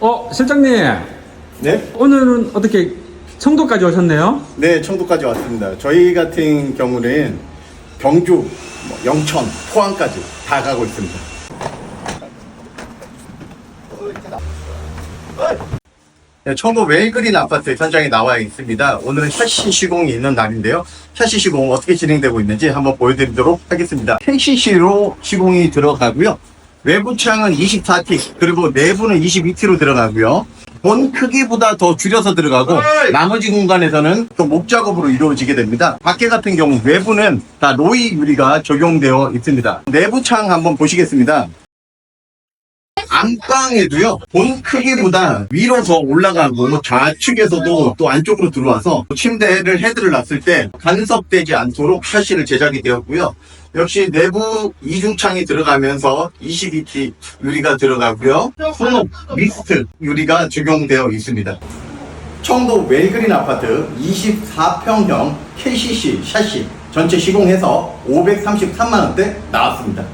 어, 실장님. 네? 오늘은 어떻게 청도까지 오셨네요? 네, 청도까지 왔습니다. 저희 같은 경우는 경주, 뭐 영천, 포항까지 다 가고 있습니다. 네, 청도 웰그린 아파트 현장에 나와 있습니다. 오늘은 샤시 시공이 있는 날인데요. 샤시 시공 어떻게 진행되고 있는지 한번 보여드리도록 하겠습니다. KCC로 시공이 들어가고요. 외부 창은 24T 그리고 내부는 22T로 들어가고요. 본 크기보다 더 줄여서 들어가고 나머지 공간에서는 또 목 작업으로 이루어지게 됩니다. 밖에 같은 경우 외부는 다 로이 유리가 적용되어 있습니다. 내부 창 한번 보시겠습니다. 안방에도요 본 크기보다 위로 더 올라가고 좌측에서도 또 안쪽으로 들어와서 침대를 헤드를 놨을 때 간섭되지 않도록 샤시를 제작이 되었고요. 역시 내부 이중창이 들어가면서 22T 유리가 들어가고요. 손목 미스트 유리가 적용되어 있습니다. 청도 웰그린 아파트 24평형 KCC 샤시 전체 시공해서 533만원대 나왔습니다